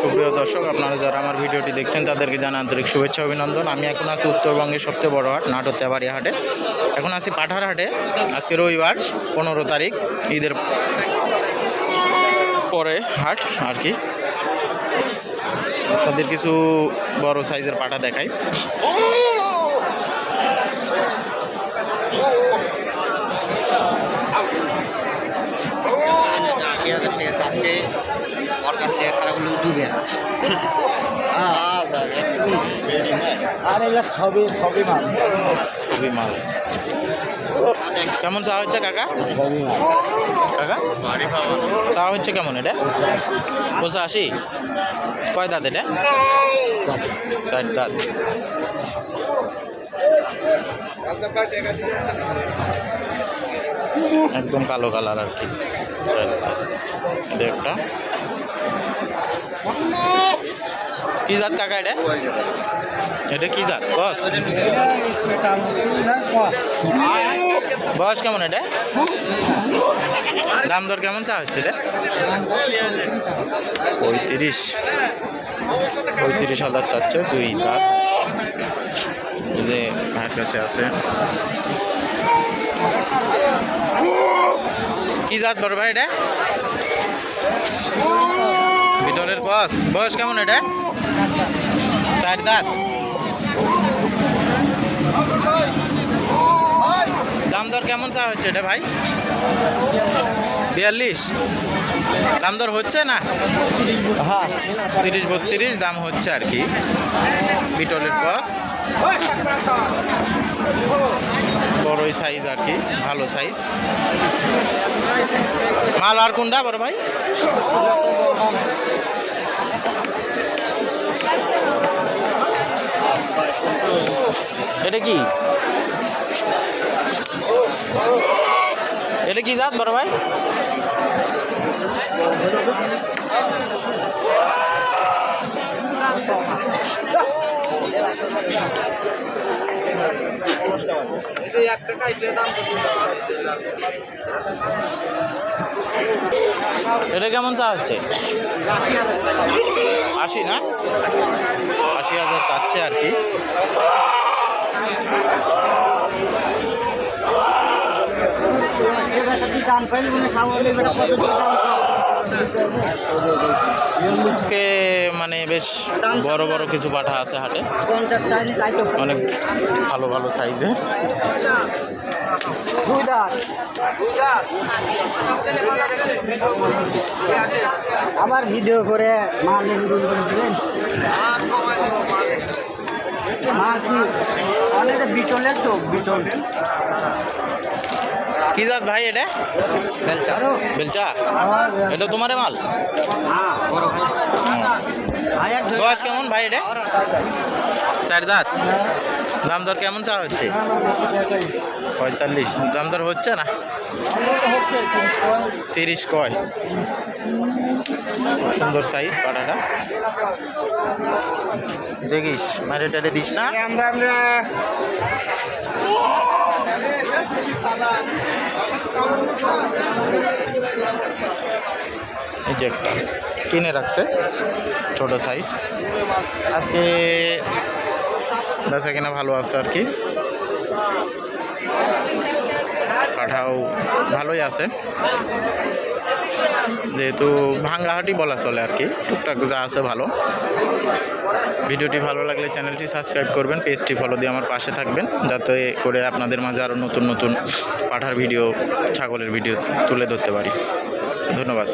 সুপ্রিয় দর্শক, আপনারা যারা আমার ভিডিওটি দেখছেন, তাদেরকে জানা আন্তরিক শুভেচ্ছা, অভিনন্দন। আমি এখন আছি উত্তরবঙ্গের সবচেয়ে বড় হাট, নাটোর তেবাড়িয়া হাটে। এখন আছি পাঠার হাটে। আজকে রবিবার, পনেরো তারিখ, ঈদের পরে হাট আর কি। তাদের কিছু বড় সাইজের পাঠা দেখাই। হাজার টাকা ওর কাছ সারাগুলো ডুবে আর এগুলো সবই সবই মাল। খুবই মাছ কেমন চা হচ্ছে কাকা? কাকা? চা হচ্ছে কেমন এটা? বসে আসি কয় দাঁত এটা? চার দাঁত। একদম কালো কালার আর কি। একটা। কি জাত কাকা এটা? এটা কি জাত? বস বয়স কেমন এটা? দাম দর কেমন চা হচ্ছে পঁয়ত্রিশ। পঁয়ত্রিশ হাজার চাচ্ছে দুই দাঁত। যে ভাইয়ের কাছে আছে। কি জাত বড় ভাই এটা? বস বয়স কেমন এটা? চার দাঁত। দাম দর কেমন চা হচ্ছে এটা ভাই? বিয়াল্লিশ। দাম দর হচ্ছে না? হ্যাঁ। তিরিশ বত্রিশ দাম হচ্ছে আর কি। বিটলের কস বড়ই সাইজ আর কি ভালো সাইজ মাল আর কোনটা বড় ভাই? এটা কি? এটা কি জাত বড় ভাই? এটা কেমন চা হচ্ছে? আশি না? আশি হাজার চাচ্ছে আর কি। মনে আজকে মানে বেশ বড় বড় কিছু পাঠা আছে হাটে। তাই তো অনেক ভালো ভালো সাইজে আবার ভিডিও করে মাল দিলেন মাল। কি অনেক বিটলের তো বিটল। কি জাত ভাই এটা? বেলচা। বেলচা? এটা তোমারে মাল? হ্যাঁ বয়স কেমন ভাই এটা? চার দাঁত? দাম দর কেমন চা হচ্ছে? পঁয়তাল্লিশ। দাম দর হচ্ছে না? তিরিশ কয়? সুন্দর সাইজ পাটাটা দেখিস মারে টারে দিস না? এই যে একটা কিনে রাখছে, ছোট সাইজ আজকে বেচা কিনা ভালো আছে আর কি। কাঠাও ভালোই আছে। যেহেতু ভাঙ্গাহাটি বলা চলে আর কি, টুকটাক যা আছে ভালো। ভিডিওটি ভালো লাগলে চ্যানেলটি সাবস্ক্রাইব করবেন, পেজটি ফলো দিয়ে আমার পাশে থাকবেন, যাতে করে আপনাদের মাঝে আরও নতুন নতুন পাঠার ভিডিও, ছাগলের ভিডিও তুলে ধরতে পারি। ধন্যবাদ।